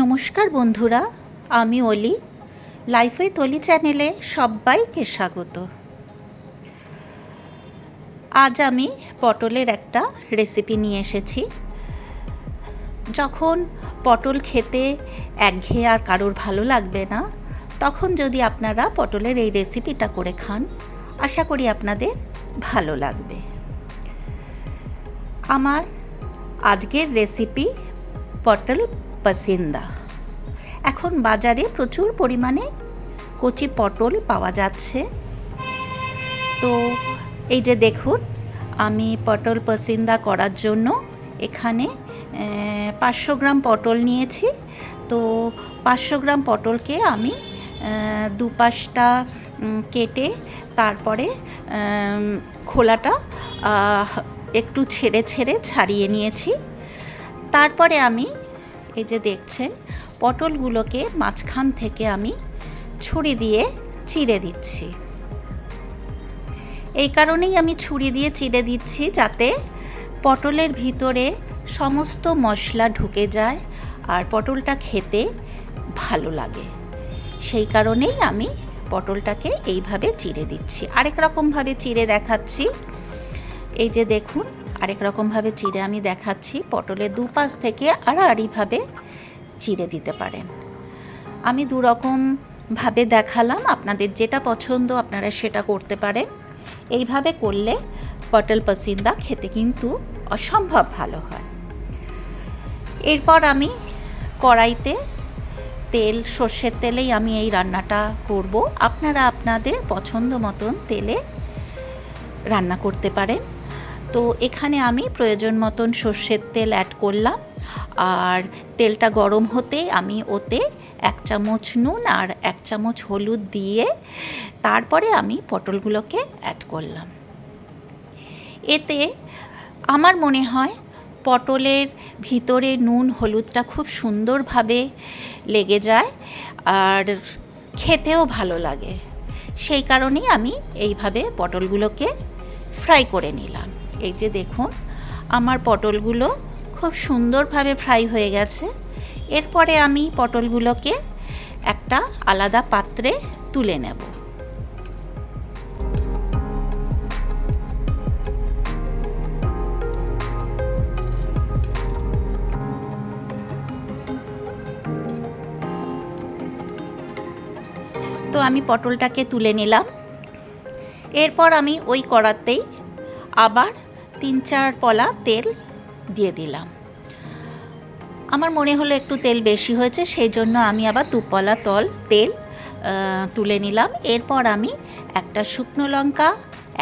নমস্কার বন্ধুরা, আমি অলি। লাইফে তলি চ্যানেলে সবাইকে স্বাগত। আজ আমি পটলের একটা রেসিপি নিয়ে এসেছি। যখন পটল খেতে একঘেয়ে আর কারোর ভালো লাগবে না, তখন যদি আপনারা পটলের এই রেসিপিটা করে খান, আশা করি আপনাদের ভালো লাগবে। আমার আজকের রেসিপি পটল পাসিন্দা। এখন বাজারে প্রচুর পরিমাণে কচি পটল পাওয়া যাচ্ছে। তো এই যে দেখুন, আমি পটল পাসিন্দা করার জন্য এখানে পাঁচশো গ্রাম পটল নিয়েছি। তো পাঁচশো গ্রাম পটলকে আমি দুপাশটা কেটে তারপরে খোলাটা একটু ছেড়ে ছেড়ে ছাড়িয়ে নিয়েছি। তারপরে আমি এই যে দেখছেন, পটলগুলোকে মাঝখান থেকে আমি ছুরি দিয়ে চিড়ে দিচ্ছি। এই কারণেই আমি ছুরি দিয়ে চিড়ে দিচ্ছি যাতে পটলের ভিতরে সমস্ত মশলা ঢুকে যায় আর পটলটা খেতে ভালো লাগে। সেই কারণেই আমি পটলটাকে এইভাবে চিড়ে দিচ্ছি। আরেক রকমভাবে চিড়ে দেখাচ্ছি। এই যে দেখুন আরেক রকমভাবে চিড়ে আমি দেখাচ্ছি, পটলের দুপাশ থেকে আড়াআড়িভাবে চিড়ে দিতে পারেন। আমি দু রকমভাবে দেখালাম, আপনাদের যেটা পছন্দ আপনারা সেটা করতে পারেন। এইভাবে করলে পটল পসিন্দা খেতে কিন্তু অসম্ভব ভালো হয়। এরপর আমি কড়াইতে তেল, সর্ষের তেলেই আমি এই রান্নাটা করব। আপনারা আপনাদের পছন্দ মতন তেলে রান্না করতে পারেন। তো এখানে আমি প্রয়োজন মতন সর্ষের তেল অ্যাড করলাম। আর তেলটা গরম হতে আমি ওতে এক চামচ নুন আর এক চামচ হলুদ দিয়ে তারপরে আমি পটলগুলোকে অ্যাড করলাম। এতে আমার মনে হয় পটলের ভিতরে নুন হলুদটা খুব সুন্দরভাবে লেগে যায় আর খেতেও ভালো লাগে। সেই কারণেই আমি এইভাবে পটলগুলোকে ফ্রাই করে নিলাম। এই যে দেখুন, আমার পটলগুলো খুব সুন্দরভাবে ফ্রাই হয়ে গেছে। এরপরে আমি পটলগুলোকে একটা আলাদা পাত্রে তুলে নেব। তো আমি পটলটাকে তুলে নিলাম। এরপর আমি ওই কড়াতেই আবার তিন চার পলা তেল দিয়ে দিলাম। আমার মনে হলো একটু তেল বেশি হয়েছে সেই জন্য আমি আবার দুপলা তল তেল তুলে নিলাম। এরপর আমি একটা শুকনো লঙ্কা,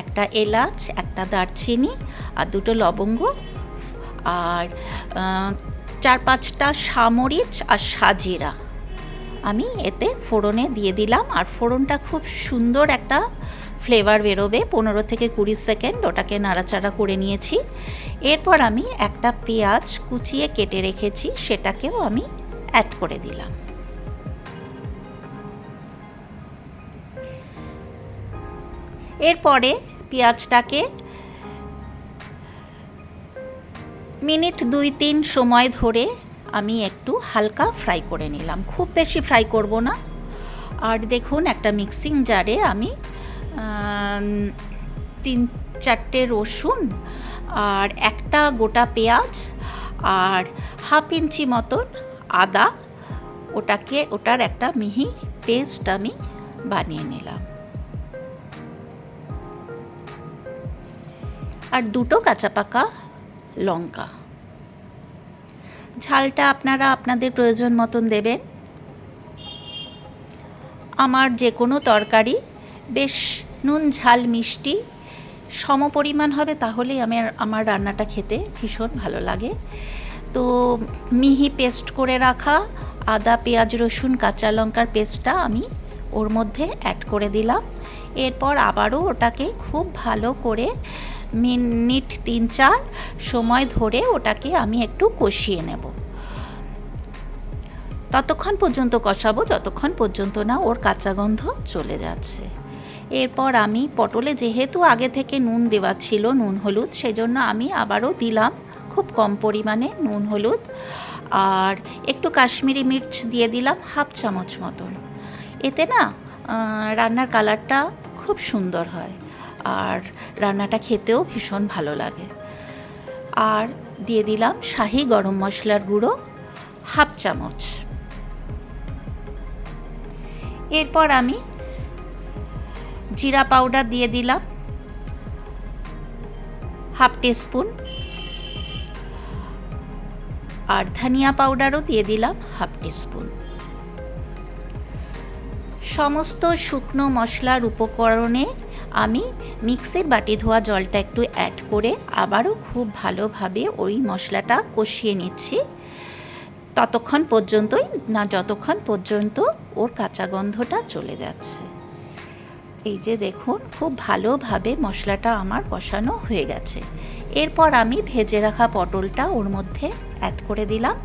একটা এলাচ, একটা দারচিনি আর দুটো লবঙ্গ আর চার পাঁচটা সামরিচ আর সাজিরা। আমি এতে ফোড়নে দিয়ে দিলাম আর ফোড়নটা খুব সুন্দর একটা ফ্লেভার বেরোবে। পনেরো থেকে কুড়ি সেকেন্ড ওটাকে নাড়াচাড়া করে নিয়েছি। এরপর আমি একটা পেঁয়াজ কুচিয়ে কেটে রেখেছি, সেটাকেও আমি অ্যাড করে দিলাম। এরপরে পেঁয়াজটাকে মিনিট দুই তিন সময় ধরে আমি একটু হালকা ফ্রাই করে নিলাম। খুব বেশি ফ্রাই করব না। আর দেখুন, একটা মিক্সিং জারে আমি তিন, চারটে রসুন আর একটা গোটা পেঁয়াজ আর হাফ ইঞ্চি মতন আদা। ওটাকে, ওটার একটা মিহি পেস্ট আমি বানিয়ে নিলাম। আর দুটো কাঁচা পাকা লঙ্কা। ঝালটা আপনারা আপনাদের প্রয়োজন মতন দেবেন। আমার যে কোনো তরকারি, বেশ নুন, ঝাল, মিষ্টি, সম পরিমাণ হবে তাহলেই আমার আমার রান্নাটা খেতে ভীষণ ভালো লাগে। তো মিহি পেস্ট করে রাখা, আদা, পেঁয়াজ, রসুন, কাঁচা লঙ্কার পেস্টটা আমি ওর মধ্যে অ্যাড করে দিলাম। এরপর আবারও ওটাকে খুব ভালো করে মিনিট তিন চার সময় ধরে ওটাকে আমি একটু কষিয়ে নেব। ততক্ষণ পর্যন্ত কষাবো, যতক্ষণ পর্যন্ত না ওর কাঁচা গন্ধ চলে যাচ্ছে। এরপর আমি পটলে যেহেতু আগে থেকে নুন দেওয়া ছিল নুন হলুদ, সেজন্য আমি আবারও দিলাম খুব কম পরিমাণে নুন হলুদ। আর একটু কাশ্মীরি মির্চ দিয়ে দিলাম হাফ চামচ মতন। এতে না রান্নার কালারটা খুব সুন্দর হয়। আর রান্নাটা খেতেও ভীষণ ভালো লাগে। আর দিয়ে দিলাম শাহি গরম মশলার গুঁড়ো, হাফ চামচ। এরপর আমি জিরা পাউডার দিয়ে দিলাম হাফ টিস্পুন। আর ধনিয়া পাউডারও দিয়ে দিলাম হাফ টিস্পুন। সমস্ত শুকনো মশলার উপকরণে আমি মিক্সির বাটি ধোয়া জলটা একটু অ্যাড করে আবারও খুব ভালোভাবে ওই মশলাটা কষিয়ে নিচ্ছি। ততক্ষণ পর্যন্তই, না যতক্ষণ পর্যন্ত ওর কাঁচা গন্ধটা চলে যাচ্ছে। এই যে দেখুন, খুব ভালোভাবে মশলাটা আমার কষানো হয়ে গেছে। এরপর আমি ভেজে রাখা পটলটা ওর মধ্যে অ্যাড করে দিলাম।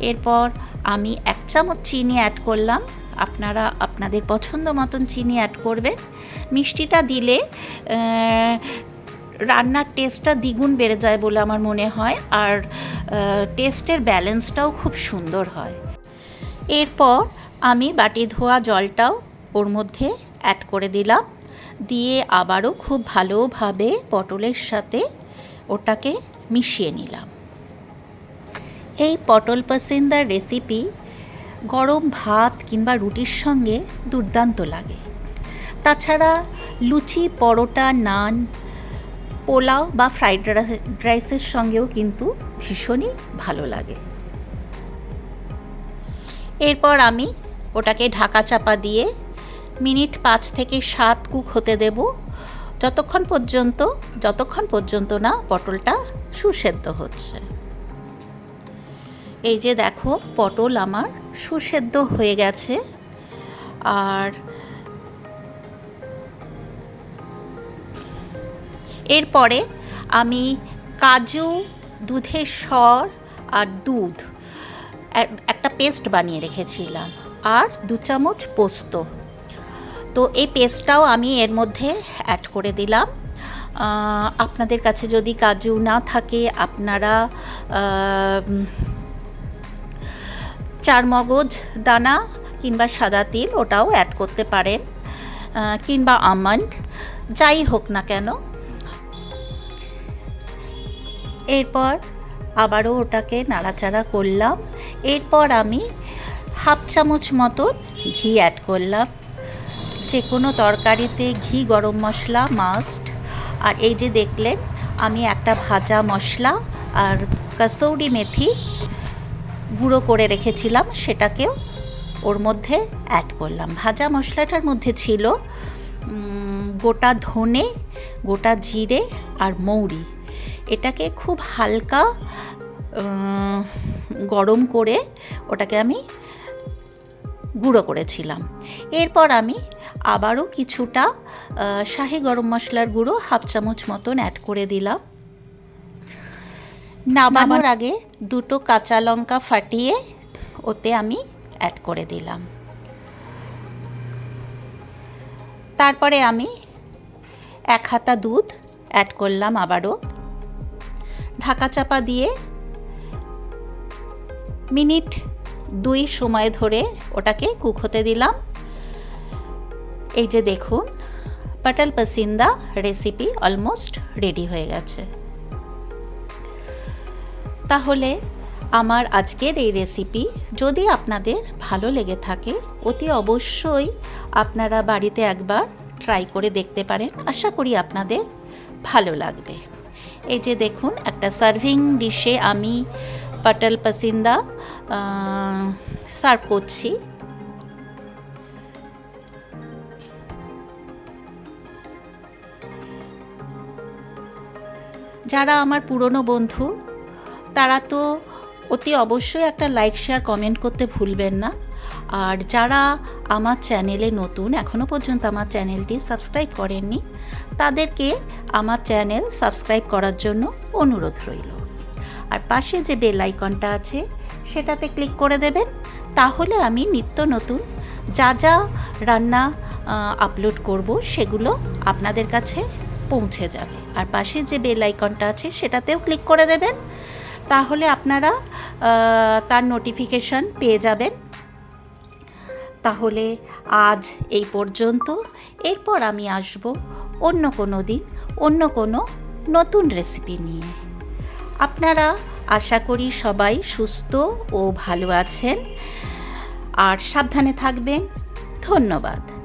এরপর আমি এক চামচ চিনি অ্যাড করলাম। আপনারা আপনাদের পছন্দ মতন চিনি অ্যাড করবেন। মিষ্টিটা দিলে রান্নার টেস্টটা দ্বিগুণ বেড়ে যায় বলে আমার মনে হয়। আর টেস্টের ব্যালেন্সটাও খুব সুন্দর হয়। এরপর আমি বাটি ধোয়া জলটাও ওর মধ্যে অ্যাড করে দিলাম। দিয়ে আবারও খুব ভালোভাবে পটলের সাথে ওটাকে মিশিয়ে নিলাম। এই পটল পাসিন্দার রেসিপি গরম ভাত কিংবা রুটির সঙ্গে দুর্দান্ত লাগে। তাছাড়া লুচি, পরোটা, নান, পোলাও বা ফ্রাইড রাইসের সঙ্গেও কিন্তু ভীষণই ভালো লাগে। এরপর আমি ওটাকে ঢাকা চাপা দিয়ে মিনিট পাঁচ থেকে সাত কুক হতে দেব। যতক্ষণ পর্যন্ত যতক্ষণ পর্যন্ত না পটলটা সুসেদ্ধ হচ্ছে। এই যে দেখো, পটল আমার সুসেদ্ধ হয়ে গেছে। আর এরপরে আমি কাজু, দুধের সর আর দুধ একটা পেস্ট বানিয়ে রেখেছিলাম। আর দু চামচ পোস্ত। তো এই পেস্টটাও আমি এর মধ্যে অ্যাড করে দিলাম। আপনাদের কাছে যদি কাজু না থাকে, আপনারা চার মগজ, দানা কিংবা সাদা তিল ওটাও অ্যাড করতে পারেন কিংবা আমন্ড, যাই হোক না কেন। এরপর আবারও ওটাকে নাড়াচাড়া করলাম। এরপর আমি হাফ চামচ মতন ঘি অ্যাড করলাম। যে কোনো তরকারিতে ঘি, গরম মশলা মাস্ট আর এই যে দেখলেন, আমি একটা ভাজা মশলা আর কসৌরি মেথি গুঁড়ো করে রেখেছিলাম, সেটাকেও ওর মধ্যে অ্যাড করলাম। ভাজা মশলাটার মধ্যে ছিল গোটা ধনে, গোটা জিরে আর মৌরি। এটাকে খুব হালকা গরম করে ওটাকে আমি গুঁড়ো করেছিলাম। এরপর আমি আবারও কিছুটা শাহি গরম মশলার গুঁড়ো হাফ চামচ মতন অ্যাড করে দিলাম। নামানোর আগে দুটো কাঁচা লঙ্কা ফাটিয়ে ওতে আমি অ্যাড করে দিলাম। তারপরে আমি এক হাতা দুধ অ্যাড করলাম আবারও। ঢাকা চাপা দিয়ে মিনিট দুই সময় ধরে ওটাকে কুক হতে দিলাম। এই যে দেখুন পটল পসিন্দা রেসিপি অলমোস্ট রেডি হয়ে গেছে। তাহলে আমার আজকের এই রেসিপি যদি আপনাদের ভালো লেগে থাকে, অতি অবশ্যই আপনারা বাড়িতে একবার ট্রাই করে দেখতে পারেন। আশা করি আপনাদের ভালো লাগবে। এই যে দেখুন, একটা সার্ভিং ডিশে আমি পটল পসিন্দা সার্ভ করছি। যারা আমার পুরনো বন্ধু তারা তো অতি অবশ্যই একটা লাইক শেয়ার কমেন্ট করতে ভুলবেন না। আর যারা আমার চ্যানেলে নতুন এখনও পর্যন্ত আমার চ্যানেলটি সাবস্ক্রাইব করেননি, তাদেরকে আমার চ্যানেল সাবস্ক্রাইব করার জন্য অনুরোধ রইল। আর পাশে যে বেল আইকনটা আছে, সেটাতে ক্লিক করে দেবেন। তাহলে আমি নিত্য নতুন যা যা রান্না আপলোড করব, সেগুলো আপনাদের কাছে পৌঁছে যাবে। আর পাশে যে বেল আইকনটা আছে, সেটাতেও ক্লিক করে দেবেন। তাহলে আপনারা তার নোটিফিকেশন পেয়ে যাবেন। তাহলে আজ এই পর্যন্ত। এরপর আমি আসব অন্য কোনো দিন, অন্য কোনো নতুন রেসিপি নিয়ে। আপনারা আশা করি সবাই সুস্থ ও ভালো আছেন। আর সাবধানে থাকবেন। ধন্যবাদ।